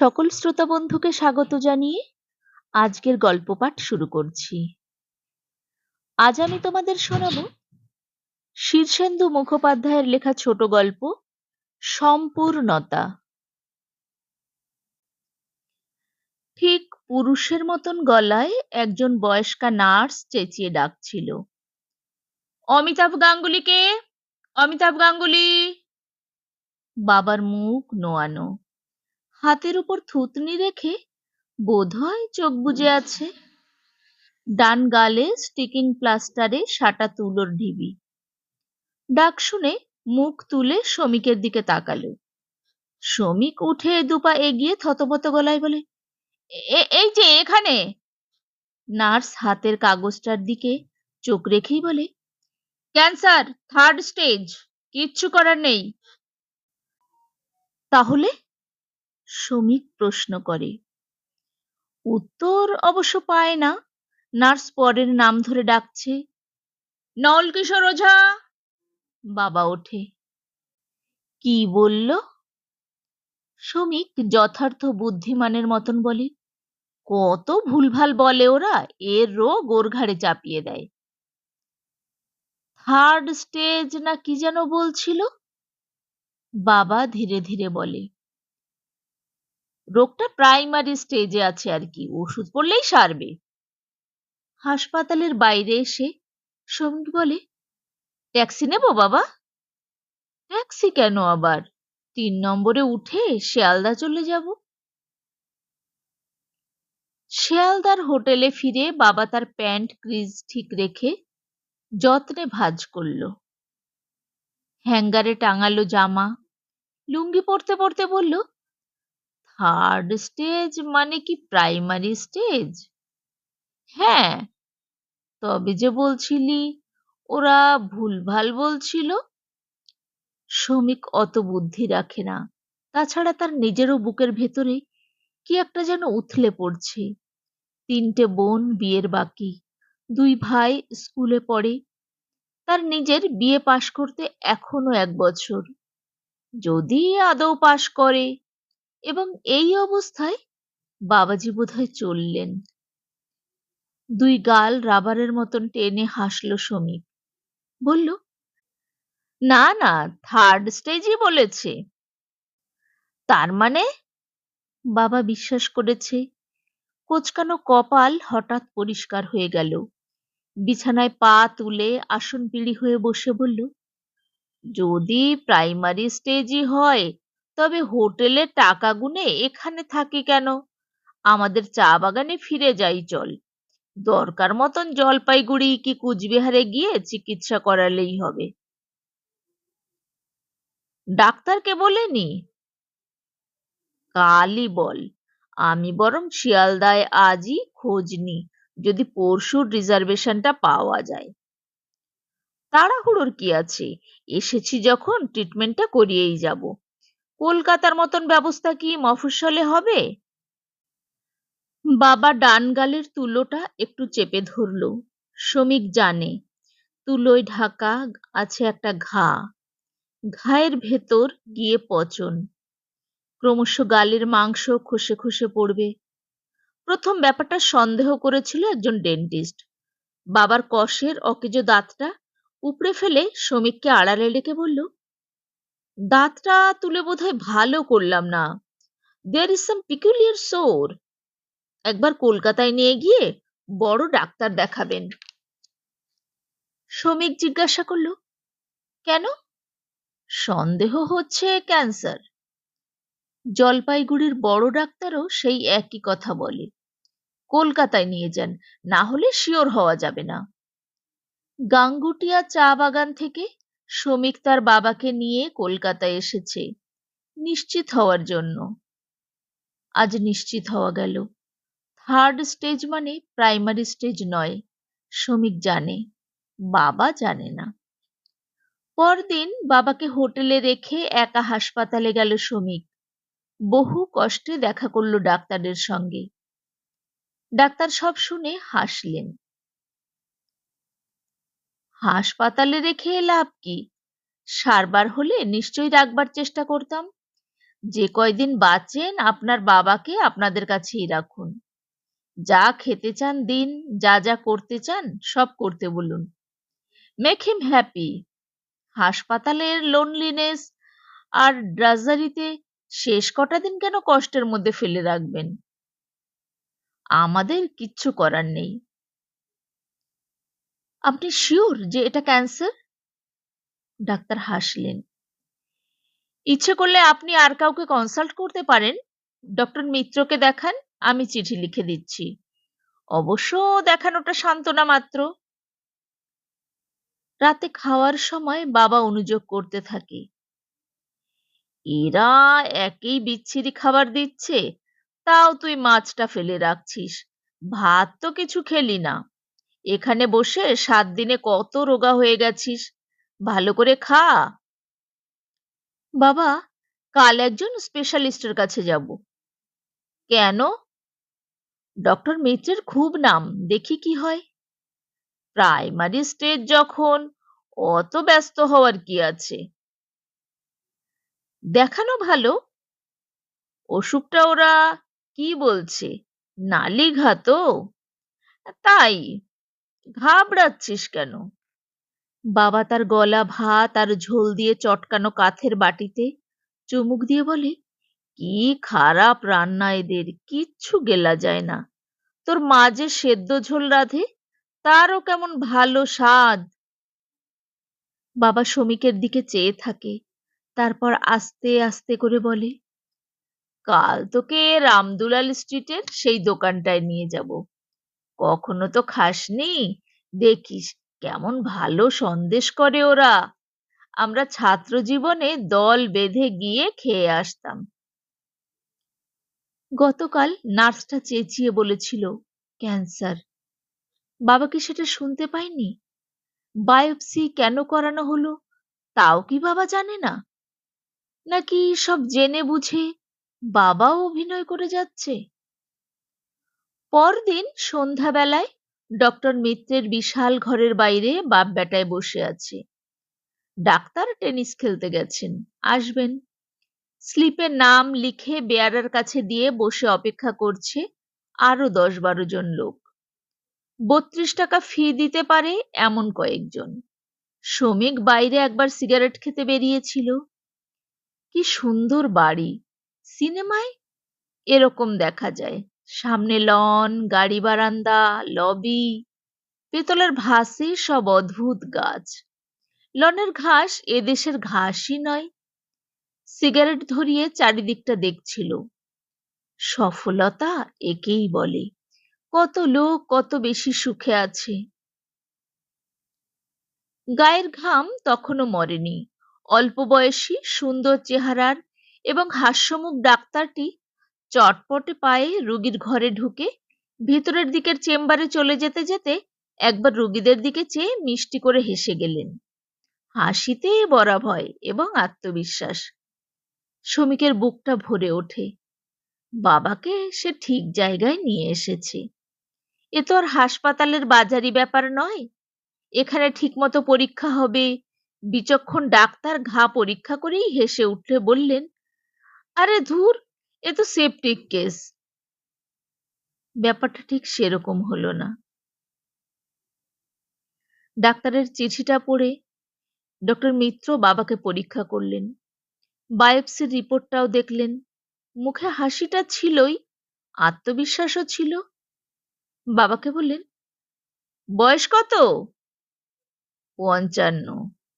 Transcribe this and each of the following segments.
সকল শ্রোতা বন্ধুকে স্বাগত জানিয়ে আজকের গল্প পাঠ শুরু করছি। আজ আমি তোমাদের শোনাব শীর্ষেন্দু মুখোপাধ্যায়ের লেখা ছোট গল্প সম্পূর্ণতা। ঠিক পুরুষের মতন গলায় একজন বয়স্কা নার্স চেঁচিয়ে ডাকছিল, অমিতাভ গাঙ্গুলিকে, অমিতাভ গাঙ্গুলি! বাবার মুখ নোয়ানো। হাতের উপর থুতনি রেখে বোধহয় চোখ বুজে আছে। ডান গালে স্টিকিং প্লাস্টারে সাটা তুলোর ঢিবি। ডাক শুনে মুখ তুলে শ্রমিকের দিকে তাকালো। শ্রমিক উঠে দুপা এগিয়ে থতমত গলায় বলে এই যে এখানে! নার্স হাতের কাগজটার দিকে চোখ রেখেই বলে, ক্যান্সার, থার্ড স্টেজ, কিচ্ছু করার নেই। তাহলে শ্রমিক প্রশ্ন করে। উত্তর অবশ্য পায় না, নার্স পরের নাম ধরে ডাকছে নল কিশোর ওঝা! বাবা ওঠে। কি বলল? শ্রমিক যথার্থ বুদ্ধিমানের মতন বলে, কত ভুলভাল বলে ওরা, এর রোগ ওর ঘাড়ে চাপিয়ে দেয়। থার্ড স্টেজ না কি যেন বলছিল? বাবা ধীরে ধীরে বলে রোগটা প্রাইমারি স্টেজে আছে আর কি। ওষুধ পড়লেই সারবে। হাসপাতালের বাইরে এসে শ্রমিক বলে, ট্যাক্সি নেব বাবা? ট্যাক্সি কেন আবার? তিন নম্বরে উঠে শিয়ালদা চলে যাব। শিয়ালদার হোটেলে ফিরে বাবা তার প্যান্ট, ক্রিজ ঠিক রেখে যত্নে ভাজ করল। হ্যাঙ্গারে টাঙালো জামা, লুঙ্গি পরতে পরতে বলল থার্ড স্টেজ মানে কি প্রাইমারি স্টেজ হ্যাঁ। তবে যে বলছিলি, ওরা ভুলভাল বলছিল। শ্রমিক অত বুদ্ধি রাখে না। তাছাড়া তার নিজেরও বুকের ভেতরে কি একটা যেন উথলে পড়ছে। তিনটে বোন বিয়ের বাকি। দুই ভাই স্কুলে পড়ে। তার নিজের বিয়ে পাশ করতে এখনও এক বছর। যদি আদৌ পাশ করে এবং এই অবস্থায় বাবাজি বোধহয় চললেন। দুই গাল রাবারের মতন টেনে হাসল সমীপ বলল, না না থার্ড স্টেজই বলেছে। তার মানে? বাবা বিশ্বাস করেছে, কোচকানো কপাল হঠাৎ পরিষ্কার হয়ে গেল। বিছানায় পা তুলে আসন পিড়ি হয়ে বসে বলল, যদি প্রাইমারি স্টেজই হয় তবে হোটেলে টাকা গুনে এখানে থাকি কেন? আমাদের চা বাগানে ফিরে যাই চল দরকার মতন জলপাইগুড়ি কি কুচবিহারে গিয়ে চিকিৎসা করালেই হবে। ডাক্তারকে বলেনি কালই বল। আমি বরং শিয়ালদায় আজই খোঁজ নি, যদি পরশুর রিজার্ভেশনটা পাওয়া যায়। তাড়াহুড়োর কি আছে? এসেছি যখন, ট্রিটমেন্টটা করিয়েই যাব। কলকাতার মতন ব্যবস্থা কি মফস্বলে হবে? বাবা ডান গালের তুলোটা একটু চেপে ধরল। শ্রমিক জানে, তুলোয় ঢাকা আছে একটা ঘা। ঘায়ের ভেতর গিয়ে পচন। ক্রমশ গালের মাংস খসে খসে পড়বে। প্রথম ব্যাপারটা সন্দেহ করেছিল একজন ডেন্টিস্ট। বাবার কষের অকেজো দাঁতটা উপড়ে ফেলে শ্রমিককে আড়ালে ডেকে বলল দাঁতটা তুলে বোধহয় ভালো করলাম না। দেয়ার ইজ সাম পিকুলিয়ার সোর একবার কলকাতায় নিয়ে গিয়ে বড় ডাক্তার দেখাবেন। শ্রমিক জিজ্ঞাসা করল, কেন? সন্দেহ হচ্ছে ক্যান্সার। জলপাইগুড়ির বড় ডাক্তারও সেই একই কথা বলে। কলকাতায় নিয়ে যান, না হলে শিওর হওয়া যাবে না। গাঙ্গুটিয়া চা বাগান থেকে শ্রমিক তার বাবাকে নিয়ে কলকাতায় এসেছে। নিশ্চিত হওয়ার জন্য। আজ নিশ্চিত হওয়া গেল। থার্ড স্টেজ মানে প্রাইমারি স্টেজ নয়, শ্রমিক জানে, বাবা জানে না। পরদিন বাবাকে হোটেলে রেখে একা হাসপাতালে গেল শ্রমিক। বহু কষ্টে দেখা করল ডাক্তারের সঙ্গে। ডাক্তার সব শুনে হাসলেন। হাসপাতালে রেখে লাভ কি? সারবার হলে নিশ্চয়ই রাখবার চেষ্টা করতাম। যে কয়দিন বাঁচেন, আপনার বাবাকে আপনাদের কাছেই রাখুন। যা খেতে চান দিন, যা যা করতে চান, সব করতে বলুন। মেক হিম হ্যাপি হাসপাতালের লোনলিনেস আর ড্রাজারিতে শেষ কটা দিন কেন কষ্টের মধ্যে ফেলে রাখবেন? আমাদের কিচ্ছু করার নেই। আপনি শিওর যে এটা ক্যান্সার ডাক্তার হাসলেন। ইচ্ছে করলে আপনি আর কাউকে কনসাল্ট করতে পারেন। ডক্টর মিত্রকে দেখান, আমি চিঠি লিখে দিচ্ছি। অবশ্য দেখানোটা সান্ত্বনা মাত্র। রাতে খাওয়ার সময় বাবা অনুযোগ করতে থাকে। এরা একই বিচ্ছিরি খাবার দিচ্ছে, তাও তুই মাছটা ফেলে রাখছিস। ভাত তো কিছু খেলি না। এখানে বসে সাত দিনে কত রোগা হয়ে গেছিস? ভালো করে খা। বাবা, কাল একজন স্পেশালিস্টের কাছে যাব। কেন? ডক্টর মিত্রের খুব নাম, দেখি কি হয়। প্রাইমারি স্টেজ যখন, অত ব্যস্ত হওয়ার কি আছে? দেখানো ভালো? অসুখটা ওরা কি বলছে? নালি ঘা তো তাই। ঘাবড়াচ্ছিস কেন? বাবা তার গলা, ভাত আর ঝোল দিয়ে চটকানো কাথের বাটিতে চুমুক দিয়ে বলে, কি খারাপ রান্না এদের, কিচ্ছু গেলা যায় না। তোর মা যে সেদ্ধ ঝোল রাধে, তারও কেমন ভালো স্বাদ? বাবা শ্রমিকের দিকে চেয়ে থাকে, তারপর আস্তে আস্তে করে বলে, কাল তোকে রামদুলাল স্ট্রিটের সেই দোকানটায় নিয়ে যাব। কখনো তো খাসনি? দেখিস কেমন ভালো সন্দেশ করে ওরা। আমরা ছাত্র জীবনে দল বেঁধে গিয়ে খেয়ে আসতাম। গতকাল নার্সটা চেঁচিয়ে বলেছিল, ক্যান্সার। বাবা কি সেটা শুনতে পায়নি? বায়োপসি কেন করানো হলো? তাও কি বাবা জানে না? নাকি সব জেনে বুঝে বাবাও অভিনয় করে যাচ্ছে? পরদিন সন্ধ্যাবেলায় ডক্টর মিত্রের বিশাল ঘরের বাইরে বাপ বেটায় বসে আছে। ডাক্তার টেনিস খেলতে গেছেন। আসবেন। স্লিপে নাম লিখে বেয়ারার কাছে দিয়ে বসে অপেক্ষা করছে আরও দশ বারো জন লোক। বত্রিশ টাকা ফি দিতে পারে এমন কয়েকজন। শ্রমিক বাইরে একবার সিগারেট খেতে বেরিয়েছিল। কি সুন্দর বাড়ি। সিনেমায় এরকম দেখা যায়। সামনে লন, গাড়ি বারান্দা, লবি, পেতলের ভাসে সব অদ্ভুত গাছ। লনের ঘাস এদেশের ঘাসই নয়। সিগারেট ধরিয়ে চারিদিকটা দেখছিল। সফলতা একেই বলে। কত লোক কত বেশি সুখে আছে। গায়ের ঘাম তখনও মরেনি। অল্প বয়সী, সুন্দর চেহারার এবং হাস্যমুখ ডাক্তারটি চটপটে পায়ে রুগীর ঘরে ঢুকে ভিতরের দিকের চেম্বারে চলে যেতে যেতে একবার রুগীদের দিকে চেয়ে মিষ্টি করে হেসে গেলেন। হাসিতে বরা ভয় এবং আত্মবিশ্বাস। শ্রমিকের বুকটা ভরে ওঠে। বাবাকে সে ঠিক জায়গায় নিয়ে এসেছে। এ তো আর হাসপাতালের বাজারি ব্যাপার নয়। এখানে ঠিকমতো পরীক্ষা হবে। বিচক্ষণ ডাক্তার ঘা পরীক্ষা করেই হেসে উঠলে বললেন, আরে ধুর এ তো সেপটিক কেস ব্যাপারটা ঠিক সেরকম হলো না। ডাক্তারের চিঠিটা পড়ে ডক্টর মিত্র বাবাকে পরীক্ষা করলেন। বায়োপসির রিপোর্টটাও দেখলেন। মুখে হাসিটা ছিলই, আত্মবিশ্বাসও ছিল। বাবাকে বললেন, বয়স কত? পঞ্চান্ন।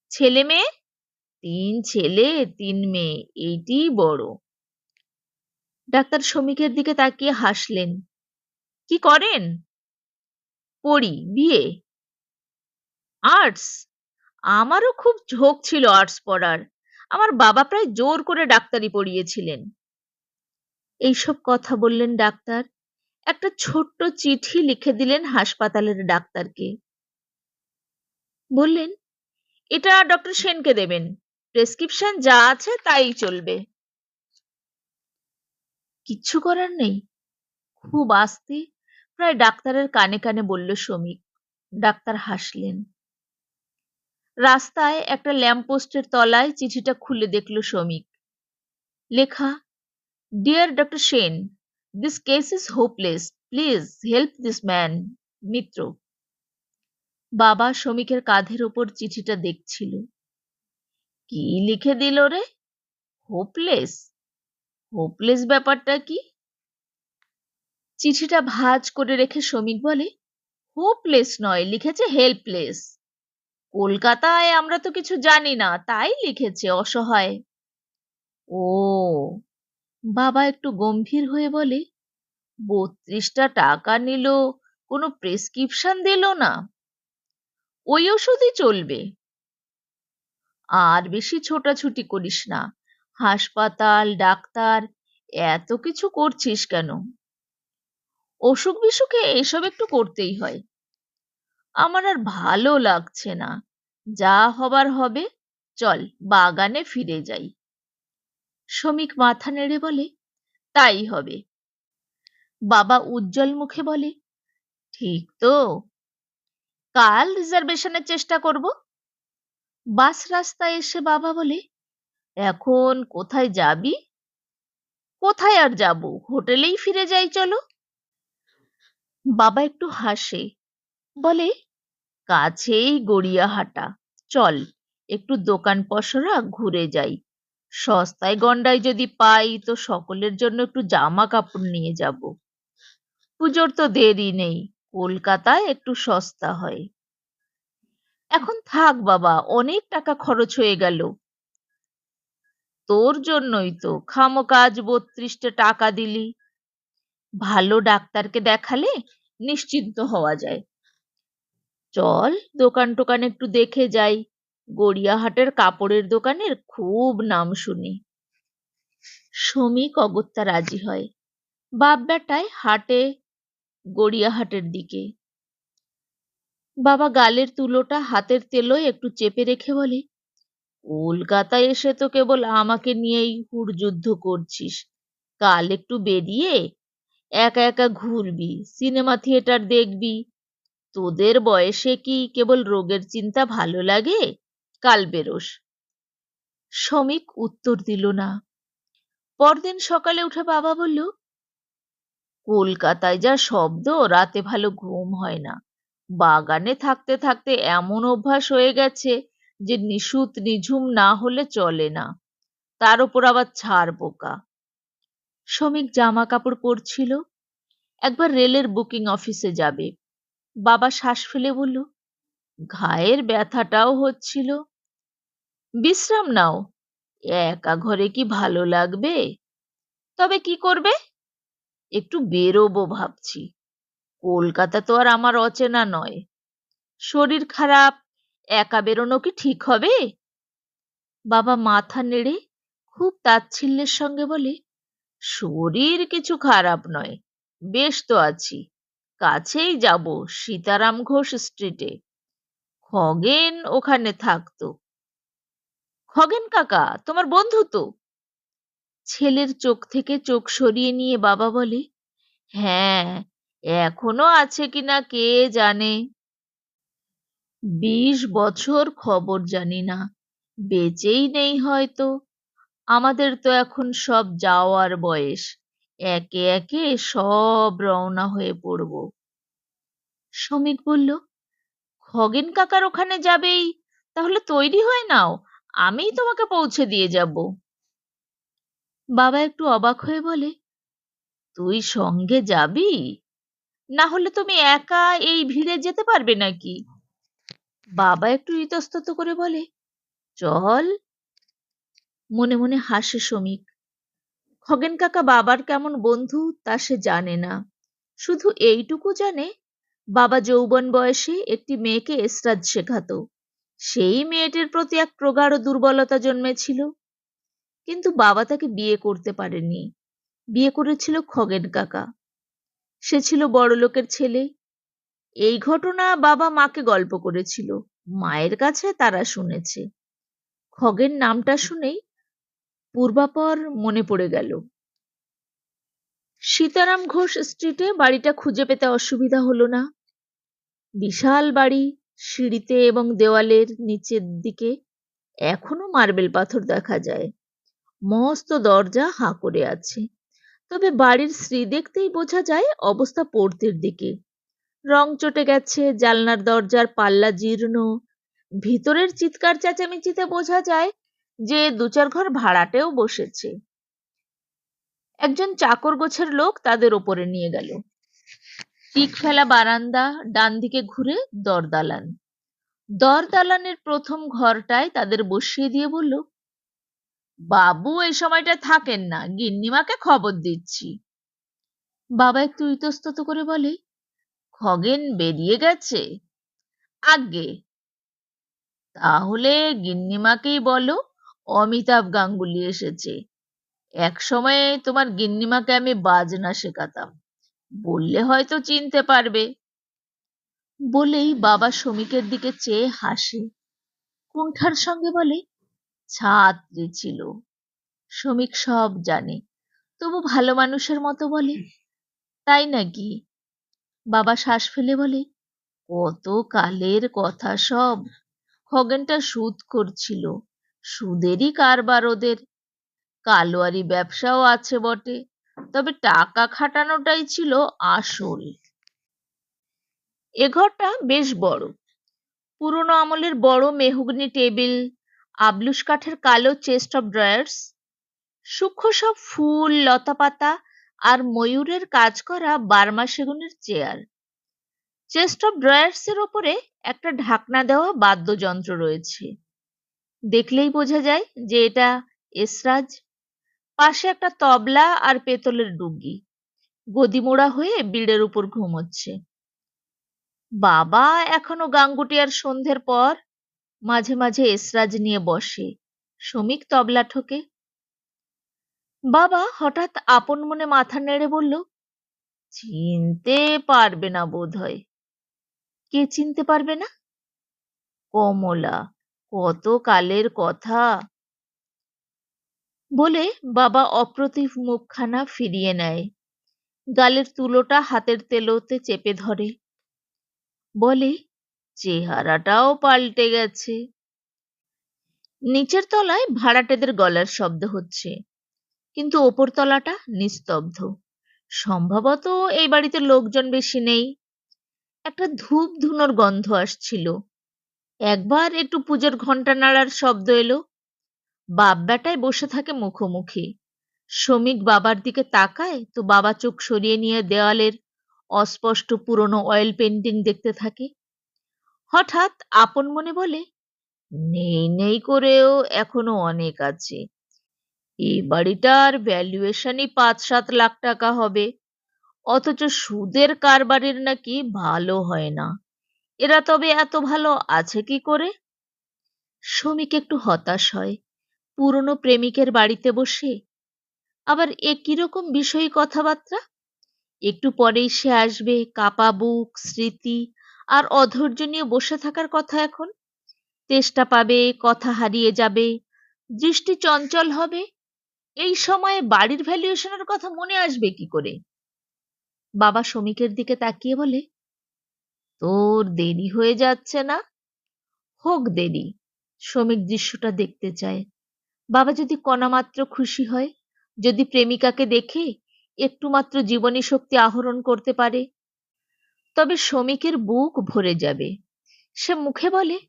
ছেলে মেয়ে? তিন ছেলে, তিন মেয়ে। এইটি বড়। ডাক্তার শ্রমিকের দিকে তাকিয়ে হাসলেন। কি করেন? পড়ি, বিয়ে। আর্টস? আমারও খুব ঝোঁক ছিল আর্টস পড়ার। আমার বাবা প্রায় জোর করে ডাক্তারি পড়িয়েছিলেন। এইসব কথা বললেন ডাক্তার। একটা ছোট্ট চিঠি লিখে দিলেন হাসপাতালের ডাক্তারকে। বললেন, এটা ডক্টর সেনকে দেবেন। প্রেসক্রিপশন যা আছে তাই চলবে। কিচ্ছু করার নেই। খুব আস্তে প্রায় ডাক্তারের কানে কানে বলল শ্রমিক ডাক্তার হাসলেন। রাস্তায় একটা ল্যাম্পপোস্টের তলায় চিঠিটা খুলে দেখল শ্রমিক লেখা, dear doctor Sen, this case is hopeless, please help this man, Mitra. বাবা শ্রমিকের কাঁধের ওপর চিঠিটা দেখছিল। কি লিখে দিল রে? হোপলেস? হোপলেস ব্যাপারটা কি? চিঠিটা ভাঁজ করে রেখে শ্রমিক বলে হোপলেস নয় লিখেছে হেল্পলেস কলকাতায় আমরা তো কিছু জানি না, তাই লিখেছে অসহায়। ও, বাবা একটু গম্ভীর হয়ে বলে, বত্রিশটা টাকা নিল, কোনো প্রেসক্রিপশন দিল না। ওই ওষুধই চলবে। আর বেশি ছোটাছুটি করিস না। হাসপাতাল, ডাক্তার, এত কিছু করছিস কেন? অসুখ বিসুখে এসব একটু করতেই হয়। আমার আর ভালো লাগছে না। যা হবার হবে, চল বাগানে ফিরে যাই। শ্রমিক মাথা নেড়ে বলে, তাই হবে। বাবা উজ্জ্বল মুখে বলে, ঠিক তো। কাল রিজার্ভেশনের চেষ্টা করব। বাস রাস্তায় এসে বাবা বলে এখন কোথায় যাবি? কোথায় আর যাব? হোটেলেই ফিরে যাই, চলো। বাবা একটু হাসে। বলে, কাছেই গড়িয়াহাটা। চল, একটু দোকান পসরা, ঘুরে যাই। সস্তায় গন্ডায় যদি পাই, তো সকলের জন্য একটু জামা কাপড় নিয়ে যাব। পুজোর তো দেরি নেই, কলকাতায় একটু সস্তা হয়। এখন থাক বাবা, অনেক টাকা খরচ হয়ে গেল। তোর জন্যই তো। খামো কাজ বত্রিশটা টাকা দিলি। ভালো ডাক্তারকে দেখালে নিশ্চিন্ত হওয়া যায়। চল, দোকান টোকান একটু দেখে যাই। গড়িয়াহাটের কাপড়ের দোকানের খুব নাম শুনি। শ্রমিক অগত্যা রাজি হয়। বাপ বেটায় হাটে গড়িয়াহাটের দিকে। বাবা গালের তুলোটা হাতের তেলোয় একটু চেপে রেখে বলে কলকাতায় এসে তো কেবল আমাকে নিয়েই হুড়যুদ্ধ করছিস। কাল একটু বেরিয়ে একা একা ঘুরবি, সিনেমা থিয়েটার দেখবি। তোদের বয়সে কি কেবল রোগের চিন্তা ভালো লাগে? কাল বেরোস। শ্রমিক উত্তর দিল না। পরদিন সকালে উঠে বাবা বলল, কলকাতায় যা শব্দ, রাতে ভালো ঘুম হয় না। বাগানে থাকতে থাকতে এমন অভ্যাস হয়ে গেছে যে নিশুত নিঝুম না হলে চলে না। তার উপর আবার ছাড় পোকা শ্রমিক জামা কাপড় পরছিল, একবার রেলের বুকিং অফিসে যাবে। বাবা শ্বাস ফেলে বলল, ঘায়ের ব্যথাটাও হচ্ছিল। বিশ্রাম নাও, একা ঘরে কি ভালো লাগবে? তবে কি করবে? একটু বেরোবো ভাবছি। কলকাতা তো আর আমার অচেনা নয়। শরীর খারাপ একা বেরোনো কি ঠিক হবে? বাবা মাথা নেড়ে খুব তাচ্ছিল্যের সঙ্গে বলে, শরীর কিছু খারাপ নয়, বেশ তো আছি। কাছেই যাব সীতারাম ঘোষ স্ট্রিটে। খগেন ওখানে থাকতো। খগেন কাকা, তোমার বন্ধু তো? ছেলের চোখ থেকে চোখ সরিয়ে নিয়ে বাবা বলে হ্যাঁ এখনও আছে কিনা কে জানে? বিশ বছর খবর জানি না, বেঁচেই নেই হয়তো। আমাদের তো এখন সব যাওয়ার বয়স, একে একে সব রওনা হয়ে পড়ব। শ্রমিক বলল, খগেন কাকার ওখানে যাবেই, তাহলে তৈরি হয়ে নাও, আমিই তোমাকে পৌঁছে দিয়ে যাব। বাবা একটু অবাক হয়ে বলে, তুই সঙ্গে যাবি? না হলে তুমি একা এই ভিড়ে যেতে পারবে নাকি? বাবা একটু ইতস্তত করে বলে, চল। মনে মনে হাসে শ্রমিক খগেন কাকা বাবার কেমন বন্ধু তা সে জানে না। শুধু এইটুকু জানে, বাবা যৌবন বয়সে একটি মেয়েকে এসরাজ শেখাতো। সেই মেয়েটির প্রতি এক প্রগাঢ় দুর্বলতা জন্মেছিল। কিন্তু বাবা তাকে বিয়ে করতে পারেনি বিয়ে করেছিল খগেন কাকা। সে ছিল বড়লোকের ছেলে। এই ঘটনা বাবা মাকে গল্প করেছিল। মায়ের কাছে তারা শুনেছে। খগের নামটা শুনেই পূর্বাপর মনে পড়ে গেল। সীতারাম ঘোষ স্ট্রিটে বাড়িটা খুঁজে পেতে অসুবিধা হলো না। বিশাল বাড়ি, সিঁড়িতে এবং দেওয়ালের নিচের দিকে এখনও মার্বেল পাথর দেখা যায়। মস্ত দরজা হাঁ করে আছে। তবে বাড়ির শ্রী দেখতেই বোঝা যায় অবস্থা পড়তির দিকে। রং চটে গেছে জালনার দরজার পাল্লা জীর্ণ। ভিতরের চিৎকার চেঁচামেচিতে বোঝা যায় যে দু চার ঘর ভাড়াটেও বসেছে। একজন চাকর গোছের লোক তাদের ওপরে নিয়ে গেল। টিক ফেলা বারান্দা ডান দিকে ঘুরে দরদালান। দরদালানের প্রথম ঘরটায় তাদের বসিয়ে দিয়ে বলল, বাবু এই সময়টা থাকেন না, গিন্নিমাকে খবর দিচ্ছি। বাবা একটু ইতস্তত করে বলে খগেন বেরিয়ে গেছে। আগে তাহলে গিন্নিমাকেই বলো, অমিতাভ গাঙ্গুলি এসেছে। এক সময়ে তোমার গিন্নিমাকে আমি বাজনা শেখাতাম। বললে হয়তো চিনতে পারবে। বলেই বাবা শ্রমিকের দিকে চেয়ে হাসে। কুণ্ঠার সঙ্গে বলে, ছাত্রী ছিল। শ্রমিক সব জানে। তবু ভালো মানুষের মতো বলে, তাই নাকি? বাবা শ্বাস ফেলে বলে, কত কালের কথা সব। খগেনটা সুদ করছিল, সুদেরই কারবার ওদের। কালোয়ারি ব্যবসাও আছে বটে, তবে টাকা খাটানোটাই ছিল আসল। এ ঘরটা বেশ বড়। পুরনো আমলের বড় মেহগনি টেবিল, আবলুস কাঠের কালো চেস্ট অফ ড্রয়ার্স, সূক্ষ্ম সব ফুল, লতাপাতা আর ময়ূরের কাজ করা বার্মা সেগুনের চেয়ার। চেস্ট অফ ড্রয়ার্সের ওপরে একটা ঢাকনা দেওয়া বাদ্যযন্ত্র রয়েছে। দেখলেই বোঝা যায় যে এটা এসরাজ। পাশে একটা তবলা আর পেতলের ডুগি। গদিমোড়া হয়ে বিড়ের উপর ঘুমোচ্ছে। বাবা এখনও গাঙ্গুটিয়ার সন্ধ্যের পর মাঝে মাঝে এসরাজ নিয়ে বসে। শ্রমিক তবলা ঠোকে। বাবা হঠাৎ আপন মনে মাথা নেড়ে বলল, চিনতে পারবে না বোধ হয় কে চিনতে পারবে না? কমলা, কত কালের কথা? বলে বাবা অপ্রতিভ মুখখানা ফিরিয়ে নেয়। গালের তুলোটা হাতের তেলোতে চেপে ধরে। বলে, চেহারাটাও পাল্টে গেছে। নিচের তলায় ভাড়াটেদের গলার শব্দ হচ্ছে। কিন্তু ওপর তলাটা নিস্তব্ধ। সম্ভবত এই বাড়িতে লোকজন বেশি নেই। একটা ধূপ ধুনোর গন্ধ আসছিল। একবার একটু পুজোর ঘণ্টা নাড়ার শব্দ এলো। বাপ বেটায় বসে থাকে মুখোমুখি। শ্রমিক বাবার দিকে তাকায় তো বাবা চোখ সরিয়ে নিয়ে দেওয়ালের অস্পষ্ট পুরনো অয়েল পেন্টিং দেখতে থাকে। হঠাৎ আপন মনে বলে, নেই নেই করেও এখনও অনেক আছে। এই বাড়িটার ভ্যালুয়েশনই পাঁচ সাত লাখ টাকা হবে। অথচ সুদের কারবারের নাকি ভালো হয় না। এরা তবে এত ভালো আছে কি করে? শ্রমিক একটু হতাশ হয়। পুরনো প্রেমিকের বাড়িতে বসে। আবার এ কীরকম বিষয়ী কথাবার্তা? একটু পরেই সে আসবে, কাপা বুক, স্মৃতি আর অধৈর্য নিয়ে বসে থাকার কথা এখন। তেষ্টা পাবে, কথা হারিয়ে যাবে, দৃষ্টি চঞ্চল হবে। এই সময়ে বাড়ির ভ্যালুয়েশনের কথা মনে আসবে কি করে? বাবা শ্রমিকের দিকে তাকিয়ে বলে, তোর দেরি হয়ে যাচ্ছে না? হোক দেরি। শ্রমিক দৃশ্যটা দেখতে চায়। বাবা যদি কণামাত্র খুশি হয়, যদি প্রেমিকাকে দেখে একটু মাত্র জীবনী শক্তি আহরণ করতে পারে, তবে শ্রমিকের বুক ভরে যাবে। সে মুখে বলে,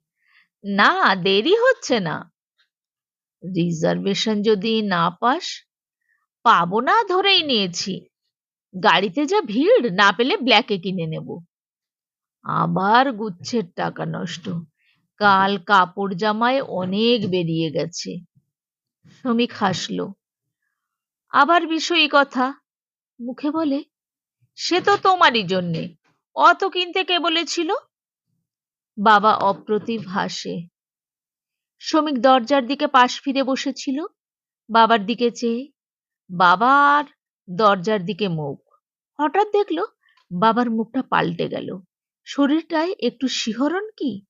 না, দেরি হচ্ছে না। রিজার্ভেশন যদি না পাস, পাবো না ধরেই নিয়েছি। গাড়িতে যা ভিড়, না পেলে ব্ল্যাকে কিনে নেব। আবার গুচ্ছের টাকা নষ্ট। কাল কাপড় জামায় অনেক বেরিয়ে গেছে। শ্রমিক হাসল আবার বিষয়ী কথা। মুখে বলে, সে তো তোমারই জন্যে। অত কিনতে কে বলেছিল? বাবা অপ্রতিভ হাসে। শ্রমিক দরজার দিকে পাশ ফিরে বসেছিল। বাবার দিকে চেয়ে, বাবার দরজার দিকে মুখ। হঠাৎ দেখল, বাবার মুখটা পাল্টে গেল। শরীরটায় একটু শিহরণ কি?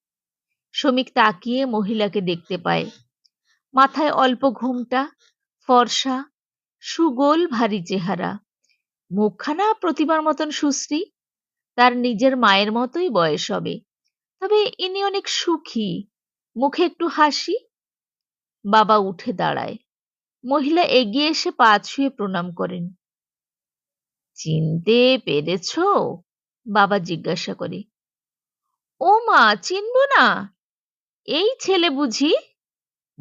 শ্রমিক তাকিয়ে মহিলাকে দেখতে পায়। মাথায় অল্প ঘুমটা, ফর্সা, সুগোল ভারী চেহারা। মুখখানা প্রতিবার মতন সুশ্রী। তার নিজের মায়ের মতোই বয়স হবে। তবে ইনি অনেক সুখী। মুখে একটু হাসি, বাবা উঠে দাঁড়ায়। মহিলা এগিয়ে এসে পা ছুঁয়ে প্রণাম করেন। চিনতে পেরেছ? বাবা জিজ্ঞাসা করে। ও মা, চিনব না। এই ছেলে বুঝি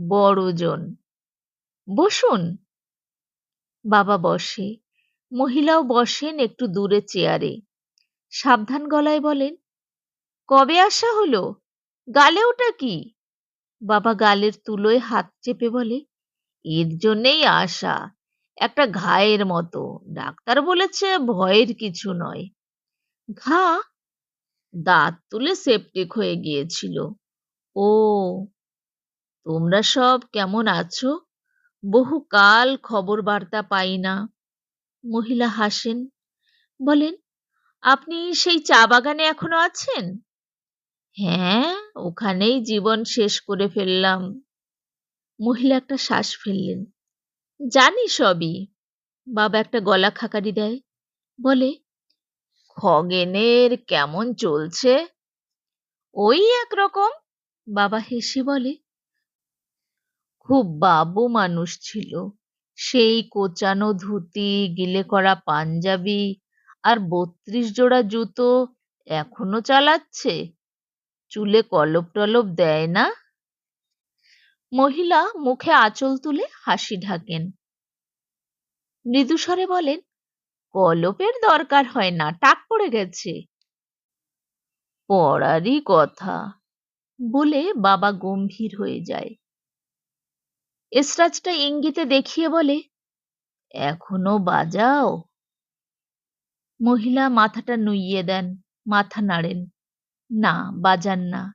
বড়জন। বসুন। বাবা বসে। মহিলাও বসেন একটু দূরে চেয়ারে। সাবধান গলায় বলেন, কবে আসা হলো? গালে ওটা কি? বাবা গালের তুলোয় হাত চেপে বলে, এর জন্যেই আশা। একটা ঘায়ের মতো। ডাক্তার বলেছে ভয়ের কিছু নয়। ঘা? দাঁত তুলে সেপটিক হয়ে গিয়েছিল। ও, তোমরা সব কেমন আছো? বহু কাল খবর বার্তা পাই না। মহিলা হাসেন, বলেন, আপনি সেই চা বাগানে এখনও আছেন? হ্যাঁ ওখানেই জীবন শেষ করে ফেললাম। মহিলা একটা শ্বাস ফেললেন। জানি সবই। বাবা একটা গলা খাকারি দেয়। বলে, খগেনের কেমন চলছে? ওই একরকম। বাবা হেসে বলে, খুব বাবু মানুষ ছিল। সেই কোচানো ধুতি, গিলে করা পাঞ্জাবি আর বত্রিশ জোড়া জুতো এখনও চালাচ্ছে? চুলে কলপ টলপ দেয় না? মহিলা মুখে আঁচল তুলে হাসি ঢাকেন। মৃদুস্বরে বলেন, কলপের দরকার হয় না, টাক পড়ে গেছে। পড়ারই কথা, বলে বাবা গম্ভীর হয়ে যায়। এসরাজটা ইঙ্গিতে দেখিয়ে বলে, এখনও বাজাও? মহিলা মাথাটা নুইয়ে দেন, মাথা নাড়েন। না, বাজান না।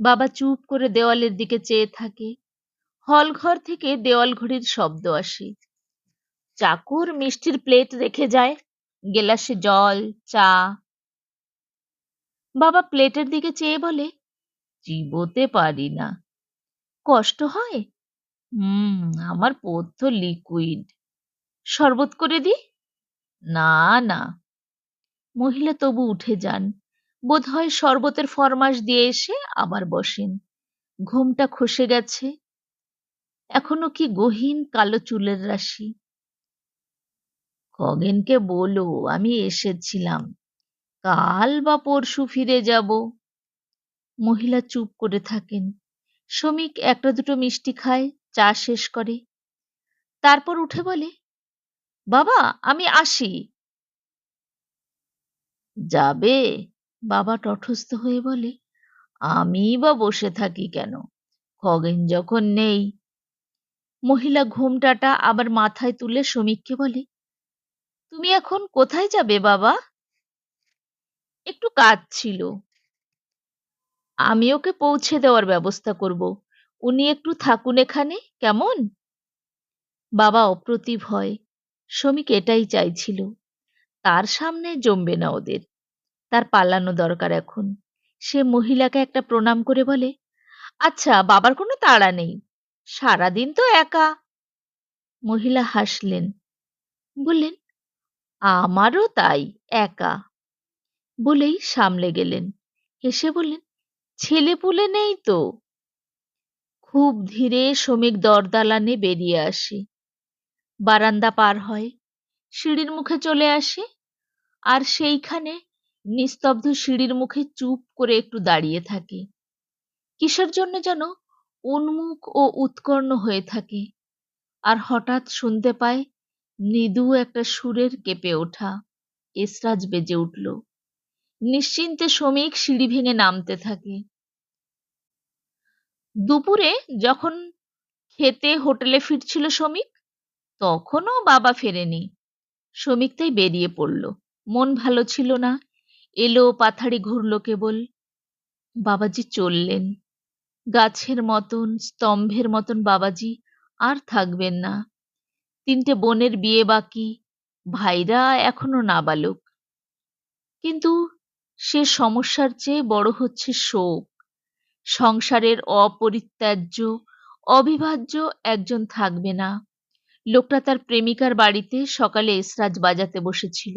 বাবা চুপ করে দেওয়ালের দিকে চেয়ে থাকে। হল ঘর থেকে দেওয়াল ঘড়ির শব্দ আসে। চাকুর মিষ্টির প্লেট রেখে যায়, গেলাসে জল, চা। বাবা প্লেটের দিকে চেয়ে বলে, চিবোতে পারি না। কষ্ট হয়? হুম, আমার পথ্য লিকুইড। শরবত করে দি? না না। মহিলা তবু উঠে যান। বোধহয় শরবতের ফরমাস দিয়ে এসে আবার বসেন। ঘুমটা খসে গেছে। এখনও কি গহীন কালো চুলের রাশি? খগেনকে বলো, আমি এসেছিলাম। কাল বা পরশু ফিরে যাব। মহিলা চুপ করে থাকেন। শ্রমিক একটা দুটো মিষ্টি খায়, চা শেষ করে। তারপর উঠে বলে, বাবা, আমি আসি। যাবে। বাবা তটস্থ হয়ে বলে আমি বা বসে থাকি কেন? খগেন যখন নেই। মহিলা ঘুমটাটা আবার মাথায় তুলে শ্রমিককে বলে, তুমি এখন কোথায় যাবে বাবা? একটু কাজ ছিল। আমি ওকে পৌঁছে দেওয়ার ব্যবস্থা করব। উনি একটু থাকুন এখানে, কেমন? বাবা অপ্রতিভ হয়। শ্রমিক এটাই চাইছিল। তার সামনে জমবে না ওদের। তার পালানো দরকার এখন। সে মহিলাকে একটা প্রণাম করে বলে আচ্ছা বাবার কোনো তাড়া নেই। সারাদিন তো একা। মহিলা হাসলেন। বললেন, আমারও তাই, একা। বলেই সামলে গেলেন। হেসে বললেন, ছেলেপুলে নেই তো? খুব ধীরে শ্রমিক দরদালানে বেরিয়ে আসে। বারান্দা পার হয়, সিঁড়ির মুখে চলে আসে, আর সেইখানে নিস্তব্ধ সিঁড়ির মুখে চুপ করে একটু দাঁড়িয়ে থাকে। কিসের জন্য যেন উন্মুখ ও উৎকর্ণ হয়ে থাকে। আর হঠাৎ শুনতে পায়, মৃদু একটা সুরের কেঁপে ওঠা। এসরাজ বেজে উঠল। নিশ্চিন্তে শ্রমিক সিঁড়ি ভেঙে নামতে থাকে। দুপুরে যখন খেতে, হোটেলে ফিরছিল শ্রমিক, তখনও বাবা ফেরেনি। শ্রমিক তাই বেরিয়ে পড়ল। মন ভালো ছিল না। এলো পাথাড়ি ঘুরল কেবল। বাবাজি চললেন। গাছের মতন, স্তম্ভের মতন বাবাজি আর থাকবেন না। তিনটে বোনের বিয়ে বাকি, ভাইরা এখনও নাবালক। কিন্তু সে সমস্যার চেয়ে বড় হচ্ছে শোক। সংসারের অপরিত্যাজ্য, অবিভাজ্য একজন থাকবে না। লোকটা তার প্রেমিকার বাড়িতে সকালে এসরাজ বাজাতে বসেছিল।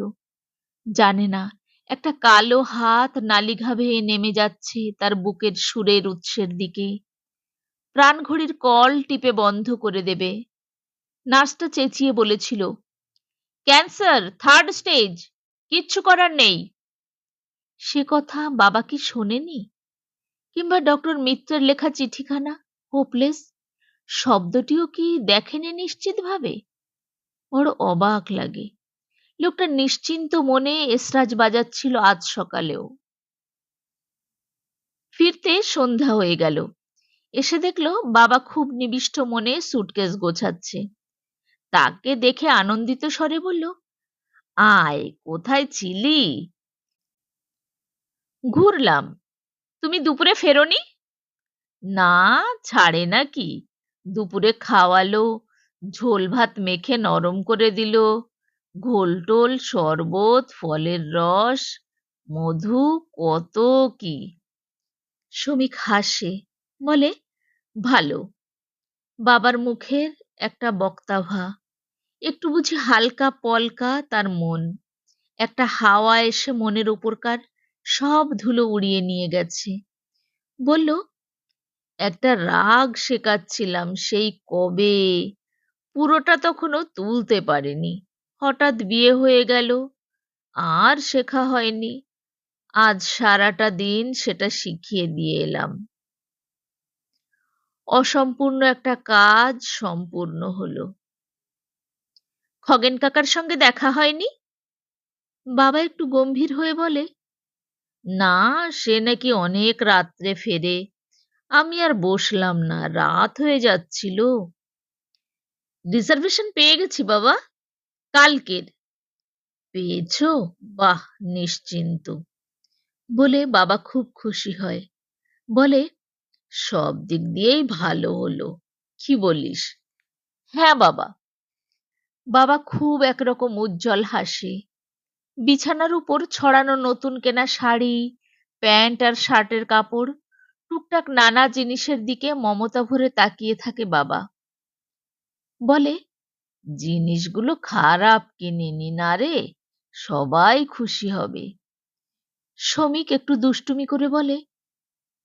জানে না একটা কালো হাত নালিঘা ভেয়ে নেমে যাচ্ছে তার বুকের সুরের উৎসের দিকে। প্রাণঘড়ির কল টিপে বন্ধ করে দেবে। নার্সটা চেঁচিয়ে বলেছিল, ক্যান্সার, থার্ড স্টেজ, কিচ্ছু করার নেই। সে কথা বাবা কি শোনেনি? কিংবা ডক্টর মিত্রের লেখা চিঠিখানা, হোপলেস? শব্দটিও কি দেখেনি নিশ্চিতভাবে? বড় অবাক লাগে। লোকটা নিশ্চিন্ত মনে এসরাজ বাজাচ্ছিল আজ সকালেও। ফিরতে সন্ধ্যা হয়ে গেল। এসে দেখল বাবা খুব নিবিষ্ট মনে সুটকেস গোছাচ্ছে। তাকে দেখে আনন্দিত স্বরে বলল, আয়, কোথায় ছিলি? ঘুরলাম। তুমি দুপুরে ফেরোনি? না, ছাড়ে নাকি। দুপুরে খাওয়ালো, ঝোল ভাত মেখে নরম করে দিল। ঘোলটোল শরবত, ফলের রস, মধু, কত কি? শ্রমিক হাসে, বলে, ভালো। বাবার মুখের একটা বক্তাভা, একটু বুঝি হালকা পলকা তার মন। একটা হাওয়া এসে মনের উপরকার সব ধুলো উড়িয়ে নিয়ে গেছে। বলল, একটা রাগ শেখাচ্ছিলাম, সেই কবে? পুরোটা তখনও তুলতে পারেনি। হঠাৎ বিয়ে হয়ে গেল। আর শেখা হয়নি। আজ সারাটা দিন সেটা শিখিয়ে দিয়ে এলাম। অসম্পূর্ণ একটা কাজ সম্পূর্ণ হলো। খগেন কাকার সঙ্গে দেখা হয়নি? বাবা একটু গম্ভীর হয়ে বলে, না, সে নাকি অনেক রাত্রে ফেরে। আমি আর বসলাম না, রাত হয়ে যাচ্ছিল। রিজার্ভেশন পেয়ে গেছি বাবা। কালকের। পেয়েছ? বাহ, নিশ্চিন্ত। বলে বাবা খুব খুশি হয়। বলে, সব দিক দিয়েই ভালো হলো। কি বলিস? হ্যাঁ বাবা। বাবা খুব একরকম উজ্জ্বল হাসি। বিছানার উপর ছড়ানো নতুন কেনা শাড়ি, প্যান্ট আর শার্টের কাপড়, টুকটাক নানা জিনিসের দিকে মমতা ভরে তাকিয়ে থাকে বাবা। বলে জিনিসগুলো খারাপ কিনিনি না রে, সবাই খুশি হবে। শ্রমিক একটু দুষ্টুমি করে বলে,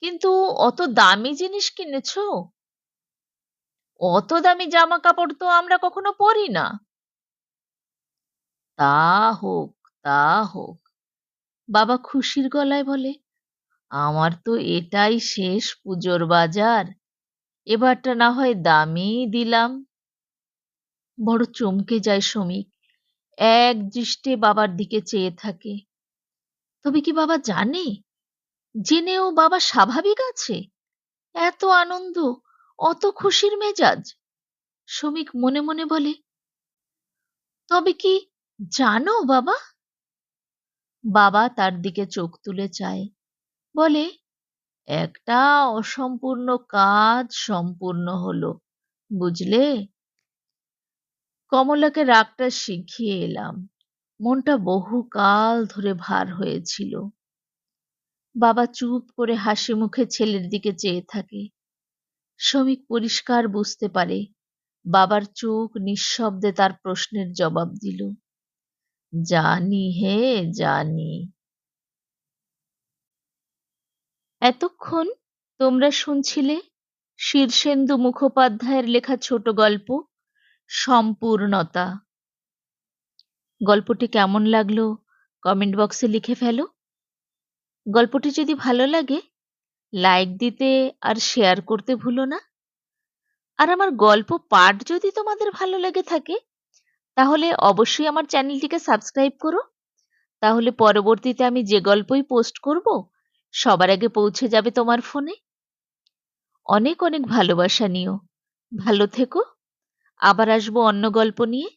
কিন্তু অত দামি জিনিস কিনেছ? অত দামি জামা কাপড় তো আমরা কখনো পরি না। তা হোক তা হোক। বাবা খুশির গলায় বলে, আমার তো এটাই শেষ পুজোর বাজার। এবারটা না হয় দামি দিলাম। বড় চমকে যায় শ্রমিক এক দৃষ্টে বাবার দিকে চেয়ে থাকে। তবে কি বাবা জানে? জেনেও বাবা স্বাভাবিক আছে? এত আনন্দ, অত খুশির মেজাজ? শ্রমিক মনে মনে বলে, তবে কি জানো বাবা? বাবা তার দিকে চোখ তুলে চায়। বলে, একটা অসম্পূর্ণ কাজ সম্পূর্ণ হলো, বুঝলে? কমলাকে রাগটা শিখিয়ে এলাম। মনটা বহুকাল ধরে ভার হয়েছিল। বাবা চুপ করে হাসি মুখে ছেলের দিকে চেয়ে থাকে। শ্রমিক পরিষ্কার বুঝতে পারে। বাবার চোখ নিঃশব্দে তার প্রশ্নের জবাব দিল, জানি হে, জানি। এতক্ষণ তোমরা শুনছিলে শীর্ষেন্দু মুখোপাধ্যায়ের লেখা ছোট গল্প? সম্পূর্ণতা। গল্পটি কেমন লাগল কমেন্ট বক্সে লিখে ফেলো। গল্পটি যদি ভালো লাগে, লাইক দিতে আর শেয়ার করতে ভুলো না। আর আমার গল্প পাঠ যদি তোমাদের ভালো লেগে থাকে, তাহলে অবশ্যই আমার চ্যানেলটিকে সাবস্ক্রাইব করো। তাহলে পরবর্তীতে আমি যে গল্পই পোস্ট করব, সবার আগে পৌঁছে যাবে তোমার ফোনে। অনেক অনেক ভালোবাসা নিও। ভালো থেকো। আবার আসব অন্য গল্প নিয়ে?